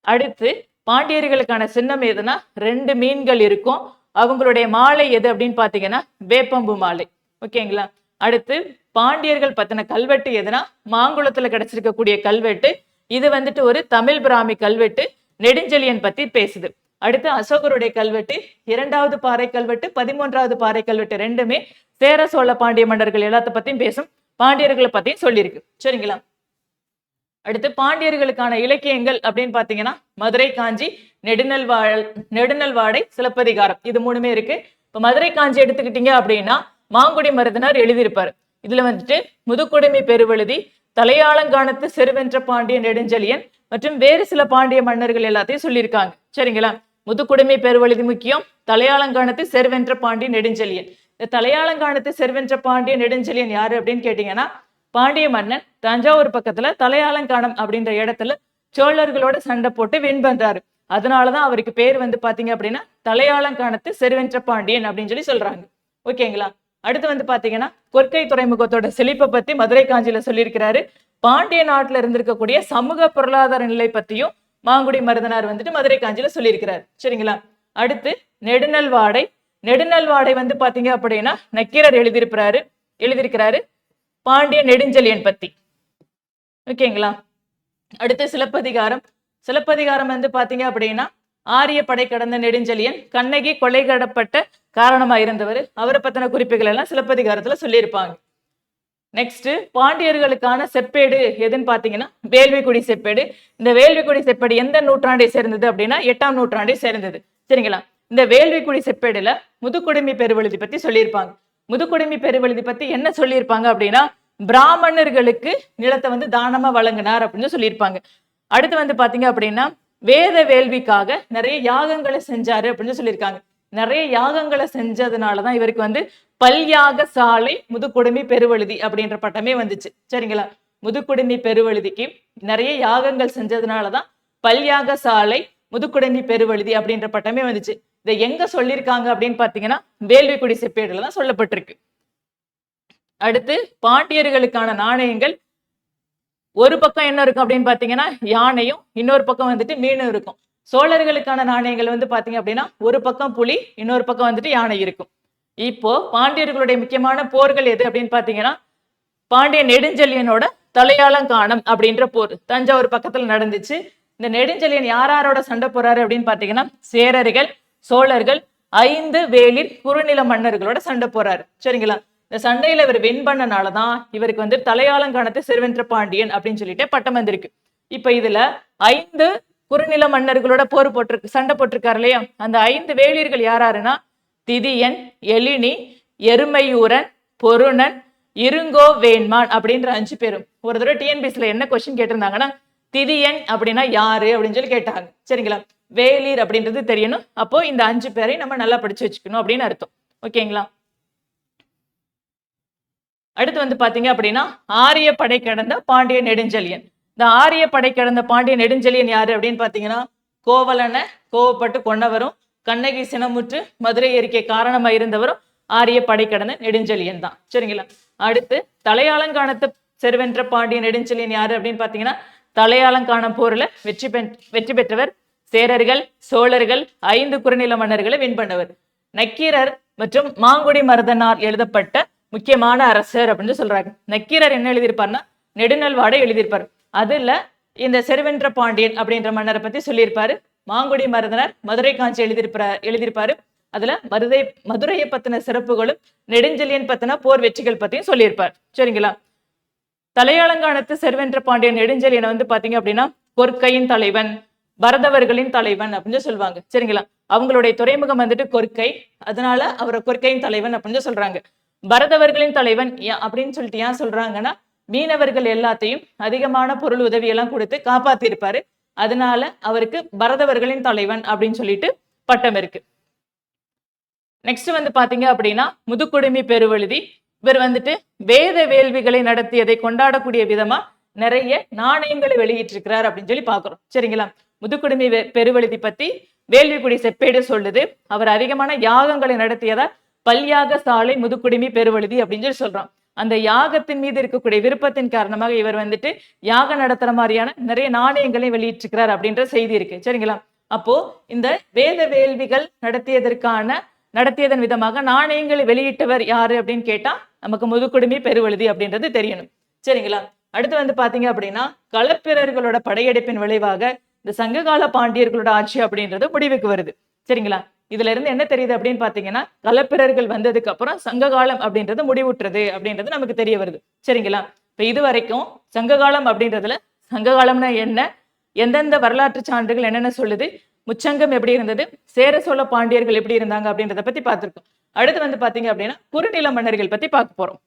அடுத்து பாண்டியர்களுக்கான சின்னம் எதுனா ரெண்டு மீன்கள் இருக்கும். அவங்களுடைய மாலை எது அப்படின்னு பார்த்தீங்கன்னா வேப்பம்பு மாலை. ஓகேங்களா? அடுத்து பாண்டியர்கள் பத்தின கல்வெட்டு எதுனா மாங்குளத்துல கிடைச்சிருக்கக்கூடிய கல்வெட்டு. இது வந்துட்டு ஒரு தமிழ் பிராமி கல்வெட்டு. நெடுஞ்செழியன் பத்தி பேசுது. அடுத்து அசோகருடைய கல்வெட்டு இரண்டாவது பாறை கல்வெட்டு பதிமூன்றாவது பாறை கல்வெட்டு ரெண்டுமே சேர சோழ பாண்டிய மன்னர்கள் எல்லாத்த பத்தியும் பேசும் பாண்டியர்களை பத்தியும் சொல்லியிருக்கு. சரிங்களா? அடுத்து பாண்டியர்களுக்கான இலக்கியங்கள் அப்படின்னு பாத்தீங்கன்னா மதுரை காஞ்சி நெடுநல்வாழ் நெடுநல்வாடை சிலப்பதிகாரம் இது மூணுமே இருக்கு. இப்ப மதுரை காஞ்சி எடுத்துக்கிட்டீங்க அப்படின்னா மாங்குடி மருதனார் எழுதியிருப்பாரு. இதுல வந்துட்டு முதுக்குடுமி பெருவெழுதி தலையாளங்கானத்து செருவென்ற பாண்டிய நெடுஞ்செழியன் மற்றும் வேறு சில பாண்டிய மன்னர்கள் எல்லாத்தையும் சொல்லியிருக்காங்க. சரிங்களா? முதுக்குடுமை பெருவழுதி முக்கியம் தலையாளங்கானத்து செருவென்ற பாண்டிய நெடுஞ்செழியன். இந்த தலையாளங்கானத்து செருவென்ற பாண்டிய நெடுஞ்செழியன் யாரு அப்படின்னு கேட்டீங்கன்னா பாண்டிய மன்னன் தஞ்சாவூர் பக்கத்துல தலையாலங்கானம் அப்படின்ற இடத்துல சோழர்களோட சண்டை போட்டு வின் பண்றாரு. அதனாலதான் அவருக்கு பேர் வந்து பாத்தீங்க அப்படின்னா தலையாலங்கானத்து செருவென்ற பாண்டியன் அப்படின்னு சொல்லி சொல்றாங்க. ஓகேங்களா? அடுத்து வந்து பாத்தீங்கன்னா கொற்கை துறைமுகத்தோட செழிப்பை பத்தி மதுரை காஞ்சியில சொல்லியிருக்கிறாரு. பாண்டிய நாட்டுல இருந்திருக்கக்கூடிய சமூக பொருளாதார நிலை பத்தியும் மாங்குடி மருதனார் வந்துட்டு மதுரை காஞ்சியில சொல்லியிருக்கிறார். சரிங்களா? அடுத்து நெடுநல்வாடை. நெடுநல்வாடை வந்து பாத்தீங்க அப்படின்னா நக்கீரர் எழுதியிருக்கிறாரு. எழுதியிருக்கிறாரு. பாண்டிய நெடுஞ்செழியன் பத்தி. ஓகேங்களா? அடுத்து சிலப்பதிகாரம். சிலப்பதிகாரம் வந்து பாத்தீங்க அப்படின்னா ஆரிய படை கடந்த நெடுஞ்செழியன் கண்ணகி கொலைகடப்பட்ட காரணமா இருந்தவர். அவரை பத்தின குறிப்புகள் எல்லாம் சிலப்பதிகாரத்துல சொல்லியிருப்பாங்க. நெக்ஸ்ட் பாண்டியர்களுக்கான செப்பேடு எதுன்னு பாத்தீங்கன்னா வேள்விக்குடி செப்பேடு. இந்த வேள்விக்குடி செப்பேடு எந்த நூற்றாண்டை சேர்ந்தது அப்படின்னா எட்டாம் நூற்றாண்டை சேர்ந்தது. சரிங்களா? இந்த வேள்விக்குடி செப்பேடுல முதுக்குடுமி பெருவழுதி பத்தி சொல்லியிருப்பாங்க. முதுக்குடுமி பெருவழுதி பத்தி என்ன சொல்லியிருப்பாங்க அப்படின்னா பிராமணர்களுக்கு நிலத்தை வந்து தானமா வழங்கினார் அப்படின்னு சொல்லியிருப்பாங்க. அடுத்து வந்து பாத்தீங்க அப்படின்னா வேத வேள்விக்காக நிறைய யாகங்களை செஞ்சாரு அப்படின்னு சொல்லியிருக்காங்க. நிறைய யாகங்களை செஞ்சதுனாலதான் இவருக்கு வந்து பல்யாக சாலை முதுக்குடுமி பெருவழுதி அப்படின்ற பட்டமே வந்துச்சு. சரிங்களா? முதுக்குடுமி பெருவழுதிக்கு நிறைய யாகங்கள் செஞ்சதுனாலதான் பல்யாக சாலை முதுக்குடுமி பெருவழுதி அப்படின்ற பட்டமே வந்துச்சு. இதை எங்க சொல்லியிருக்காங்க அப்படின்னு பாத்தீங்கன்னா வேள்விக்குடி செப்பேடுல தான் சொல்லப்பட்டிருக்கு. அடுத்து பாண்டியர்களுக்கான நாணயங்கள் ஒரு பக்கம் என்ன இருக்கும் அப்படின்னு பாத்தீங்கன்னா யானையும் இன்னொரு பக்கம் வந்துட்டு மீனும் இருக்கும். சோழர்களுக்கான நாணயங்கள் வந்து பாத்தீங்க அப்படின்னா ஒரு பக்கம் புலி இன்னொரு பக்கம் வந்துட்டு யானை இருக்கும். இப்போ பாண்டியர்களுடைய முக்கியமான போர்கள் எது அப்படின்னு பாத்தீங்கன்னா பாண்டிய நெடுஞ்செழியனோட தலையாளங்கானம் அப்படின்ற போர் தஞ்சாவூர் பக்கத்துல நடந்துச்சு. இந்த நெடுஞ்செழியன் யார் யாரோட சண்டை போறாரு அப்படின்னு பாத்தீங்கன்னா சேரர்கள் சோழர்கள் ஐந்து வேளிர் குறுநில மன்னர்களோட சண்டை போறாரு. சரிங்களா? இந்த சண்டையில இவர் வின் பண்ணனாலதான் இவருக்கு வந்து தலையாலங்கானத்து சிறுவென்ற பாண்டியன் அப்படின்னு சொல்லிட்டு பட்டம் வந்திருக்கு. இப்ப இதுல ஐந்து குறுநில மன்னர்களோட போர் போட்டிருக்கு சண்டை போட்டிருக்காரு இல்லையா? அந்த ஐந்து வேளிர்கள் யாராருன்னா? திதியன் எளினி எருமையூரன் பொருணன் இருங்கோ வேண்மான் அப்படின்ற அஞ்சு பேரும். ஒரு தடவை டிஎன்பிசில என்ன கொஸ்டின் கேட்டிருந்தாங்கன்னா திதியன் அப்படின்னா யாரு அப்படின்னு சொல்லி கேட்டாங்க. சரிங்களா? வேலீர் அப்படின்றது தெரியணும். அப்போ இந்த அஞ்சு பேரையும் நம்ம நல்லா படிச்சு வச்சுக்கணும் அப்படின்னு அர்த்தம். ஓகேங்களா? அடுத்து வந்து பாத்தீங்க அப்படின்னா ஆரிய படை கடந்த பாண்டிய நெடுஞ்செழியன். இந்த ஆரிய படை கடந்த பாண்டிய நெடுஞ்செழியன் யாரு அப்படின்னு பாத்தீங்கன்னா கோவலனை கோவப்பட்டு கொண்டவரும் கண்ணகி சினமுற்று மதுரை எரிக்கை காரணமா இருந்தவரும் ஆரிய படை கடந்த நெடுஞ்செழியன் தான். சரிங்களா? அடுத்து தலையாளங்கானத்து செருவென்ற பாண்டிய நெடுஞ்செழியன் யாரு அப்படின்னு பாத்தீங்கன்னா தலையாளங்கானம் போர்ல வெற்றி பெற் வெற்றி பெற்றவர் சேரர்கள் சோழர்கள் ஐந்து குறுநில மன்னர்களை வின் பண்ணவர். நக்கீரர் மற்றும் மாங்குடி மருதனார் எழுதப்பட்ட முக்கியமான அரசர் அப்படின்னு சொல்றாங்க. நக்கீரர் என்ன எழுதியிருப்பார்னா நெடுநல்வாடை எழுதியிருப்பார். அதுல இந்த செருவென்ற பாண்டியன் அப்படின்ற மன்னரை பத்தி சொல்லியிருப்பாரு. மாங்குடி மருதனார் மதுரை காஞ்சி எழுதியிருப்பார் எழுதியிருப்பாரு. அதுல மருதை மதுரையை பத்தின சிறப்புகளும் நெடுஞ்செழியன் பத்தின போர் வெற்றிகள் பத்தியும் சொல்லியிருப்பார். சரிங்களா? தலையாளங்கானத்து செருவென்ற பாண்டியன் நெடுஞ்செழியனை வந்து பாத்தீங்க அப்படின்னா கொற்கையின் தலைவன் பரதவர்களின் தலைவன் அப்படின்னு சொல்லுவாங்க. சரிங்களா? அவங்களுடைய துறைமுகம் வந்துட்டு கொற்கை அதனால அவரை கொற்கையின் தலைவன் அப்படின்னு சொல்றாங்க. பரதவர்களின் தலைவன் அப்படின்னு சொல்லிட்டு ஏன் சொல்றாங்கன்னா மீனவர்கள் எல்லாத்தையும் அதிகமான பொருள் உதவி எல்லாம் கொடுத்து காப்பாத்திருப்பாரு. அதனால அவருக்கு பரதவர்களின் தலைவன் அப்படின்னு சொல்லிட்டு பட்டம் இருக்கு. நெக்ஸ்ட் வந்து பாத்தீங்க அப்படின்னா முதுக்குடுமி பெருவழுதி. இவர் வந்துட்டு வேத வேள்விகளை நடத்தியதை கொண்டாடக்கூடிய விதமா நிறைய நாணயங்களை வெளியிட்டிருக்கிறார் அப்படின்னு சொல்லி பாக்குறோம் சரிங்களா? முதுக்குடுமி பெருவழுதி பத்தி வேள்விக்குடி செப்பேடு சொல்லுது. அவர் அதிகமான யாகங்களை நடத்தியதா? பல்யாக சாலை முதுக்குடுமி பெருவழுதி அப்படின்னு சொல்லி சொல்றான். அந்த யாகத்தின் மீது இருக்கக்கூடிய விருப்பத்தின் காரணமாக இவர் வந்துட்டு யாகம் நடத்துற மாதிரியான நிறைய நாணயங்களை வெளியிட்டிருக்கிறார் அப்படின்ற செய்தி இருக்கு. சரிங்களா? அப்போ இந்த வேத வேள்விகள் நடத்தியதற்கான நடத்தியதன் விதமாக நாணயங்களை வெளியிட்டவர் யாரு அப்படின்னு கேட்டா நமக்கு முதுக்குடுமி பெருவழுதி அப்படின்றது தெரியணும். சரிங்களா? அடுத்து வந்து பாத்தீங்க அப்படின்னா களப்பிரர்களோட படையெடுப்பின் விளைவாக இந்த சங்ககால பாண்டியர்களோட ஆட்சி அப்படின்றது முடிவுக்கு வருது. சரிங்களா? இதுல இருந்து என்ன தெரியுது அப்படின்னு பாத்தீங்கன்னா கலப்பிரர்கள் வந்ததுக்கு அப்புறம் சங்ககாலம் அப்படின்றது முடிவுற்றது அப்படின்றது நமக்கு தெரிய வருது. சரிங்களா? இப்ப இது வரைக்கும் சங்ககாலம் அப்படின்றதுல சங்ககாலம்னா என்ன எந்தெந்த வரலாற்று சான்றுகள் என்னென்ன சொல்லுது முச்சங்கம் எப்படி இருந்தது சேர சோழ பாண்டியர்கள் எப்படி இருந்தாங்க அப்படின்றத பத்தி பார்த்திருக்கோம் அடுத்து வந்து பாத்தீங்க அப்படின்னா குறுநில மன்னர்கள் பத்தி பார்க்க போறோம்.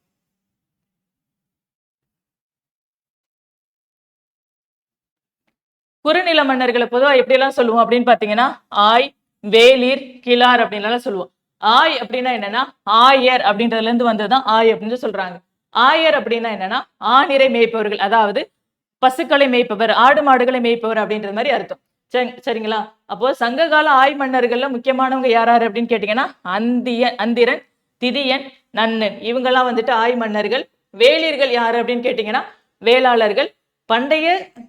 குறுநில மன்னர்களை பொதுவாக எப்படி எல்லாம் சொல்லுவோம் அப்படின்னு பாத்தீங்கன்னா ஆய் வேலிர் கிளார் அப்படின்னு எல்லாம் சொல்லுவோம். ஆய் அப்படின்னா என்னன்னா ஆயர் அப்படின்றதுல இருந்து வந்ததுதான் ஆய் அப்படின்னு சொல்றாங்க. ஆயர் அப்படின்னா என்னன்னா ஆநிறை மேய்ப்பவர்கள் அதாவது பசுக்களை மேய்ப்பவர் ஆடு மாடுகளை மேய்ப்பவர் அப்படின்றது மாதிரி அர்த்தம். சரிங்களா? அப்போ சங்ககால ஆய் மன்னர்கள்ல முக்கியமானவங்க யாராரு அப்படின்னு கேட்டீங்கன்னா அந்தியன் அந்திரன் திதியன் நன்னன். இவங்கெல்லாம் வந்துட்டு ஆய் மன்னர்கள். வேளிர்கள் யாரு அப்படின்னு கேட்டீங்கன்னா வேளாளர்கள் பண்டைய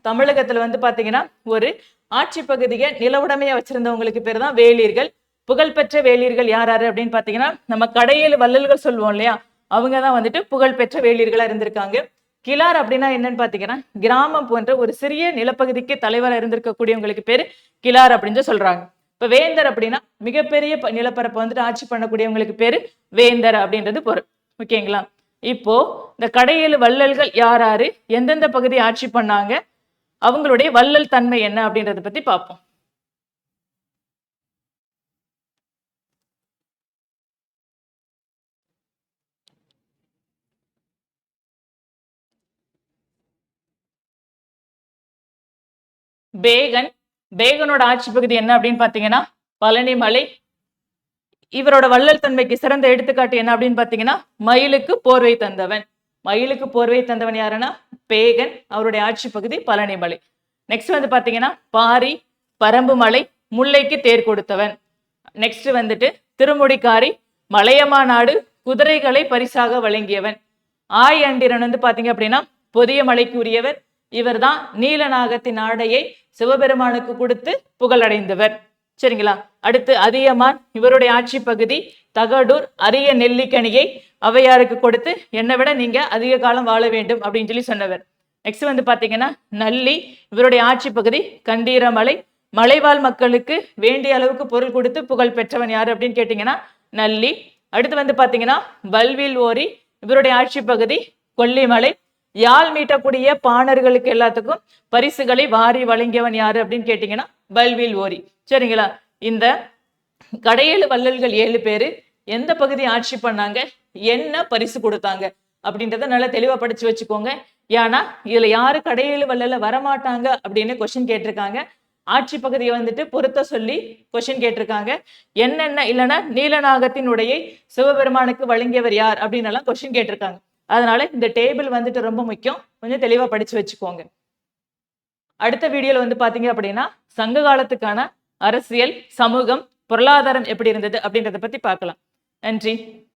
தமிழகத்துல வந்து பாத்தீங்கன்னா ஒரு ஆட்சி பகுதியை நிலவுடைமையா வச்சிருந்தவங்களுக்கு பேர் தான் வேளிர்கள் புகழ்பெற்ற வேலீர்கள் யார் யாரு அப்படின்னு பாத்தீங்கன்னா நம்ம கடையில் வள்ளல்கள் சொல்லுவோம் இல்லையா? அவங்க தான் வந்துட்டு புகழ்பெற்ற வேளிர்களா இருந்திருக்காங்க. கிளார் அப்படின்னா என்னன்னு பாத்தீங்கன்னா கிராமம் போன்ற ஒரு சிறிய நிலப்பகுதிக்கு தலைவராக இருந்திருக்கக்கூடியவங்களுக்கு பேரு கிளார் அப்படின்னு சொல்றாங்க. இப்ப வேந்தர் அப்படின்னா மிகப்பெரிய ப- நிலப்பரப்பை வந்துட்டு ஆட்சி பண்ணக்கூடியவங்களுக்கு பேரு வேந்தர் அப்படின்றது பொருள். ஓகேங்களா? இப்போ இந்த கடையேழு வள்ளல்கள் யார் யாரு? எந்தெந்த பகுதி ஆட்சி பண்ணாங்க? அவங்களுடைய வள்ளல் தன்மை என்ன அப்படின்றத பத்தி பார்ப்போம். பேகன் பேகனோட ஆட்சி பகுதி என்ன அப்படின்னு பாத்தீங்கன்னா பழனி மலை இவரோட வள்ளல் தன்மைக்கு சிறந்த எடுத்துக்காட்டு என்ன அப்படின்னு பாத்தீங்கன்னா மயிலுக்கு போர்வை தந்தவன். மயிலுக்கு போர்வை தந்தவன் யாருன்னா? பேகன். அவருடைய ஆட்சி பகுதி பழனிமலை. நெக்ஸ்ட் வந்து பாத்தீங்கன்னா பாரி பரம்பு மலை முல்லைக்கு தேர் கொடுத்தவன். நெக்ஸ்ட் வந்துட்டு திருமுடிக்காரி மலையமா நாடு குதிரைகளை பரிசாக வழங்கியவன். ஆய் அண்டிரன் வந்து பாத்தீங்க அப்படின்னா பொதிய மலைக்கு உரியவர் இவர்தான் நீலநாகத்தின் ஆடையை சிவபெருமானுக்கு கொடுத்து புகழடைந்தவர். சரிங்களா? அடுத்து அதியமான் இவருடைய ஆட்சி பகுதி தகடூர் அரிய நெல்லிக்கனியை அவையாருக்கு கொடுத்து என்னை விட நீங்க அதிக காலம் வாழ வேண்டும் அப்படின்னு சொல்லி சொன்னவர். நெக்ஸ்ட் வந்து பாத்தீங்கன்னா நல்லி இவருடைய ஆட்சி பகுதி கந்தீரமலை மலைவாழ் மக்களுக்கு வேண்டிய அளவுக்கு பொருள் கொடுத்து புகழ் பெற்றவன் யாரு அப்படின்னு கேட்டீங்கன்னா நல்லி. அடுத்து வந்து பாத்தீங்கன்னா வல்வில் ஓரி இவருடைய ஆட்சி பகுதி கொல்லிமலை. யாழ் மீட்டக்கூடிய பாணர்களுக்கு எல்லாத்துக்கும் பரிசுகளை வாரி வழங்கியவன் யாரு அப்படின்னு கேட்டீங்கன்னா பல்வில் ஓரி. சரிங்களா? இந்த கடையேழு வள்ளல்கள் ஏழு பேர் எந்த பகுதி ஆட்சி பண்ணாங்க? என்ன பரிசு கொடுத்தாங்க? அப்படின்றத நல்லா தெளிவா படிச்சு வச்சுக்கோங்க. ஏன்னா இதுல யாரு கடையேழு வள்ளல வரமாட்டாங்க அப்படின்னு கொஸ்டின் கேட்டிருக்காங்க. ஆட்சி பகுதியை வந்துட்டு பொருத்த சொல்லி கொஸ்டின் கேட்டிருக்காங்க. என்னென்ன இல்லைன்னா நீலநாகத்தின் உடையை சிவபெருமானுக்கு வழங்கியவர் யார் அப்படின்னு எல்லாம் கொஸ்டின் கேட்டிருக்காங்க. அதனால இந்த டேபிள் வந்துட்டு ரொம்ப முக்கியம். கொஞ்சம் தெளிவா படிச்சு வச்சுக்கோங்க. அடுத்த வீடியோவில் வந்து பாத்தீங்க அப்படின்னா சங்க காலத்துக்கான அரசியல் சமூகம் பொருளாதாரம் எப்படி இருந்தது அப்படின்றத பத்தி பார்க்கலாம். நன்றி.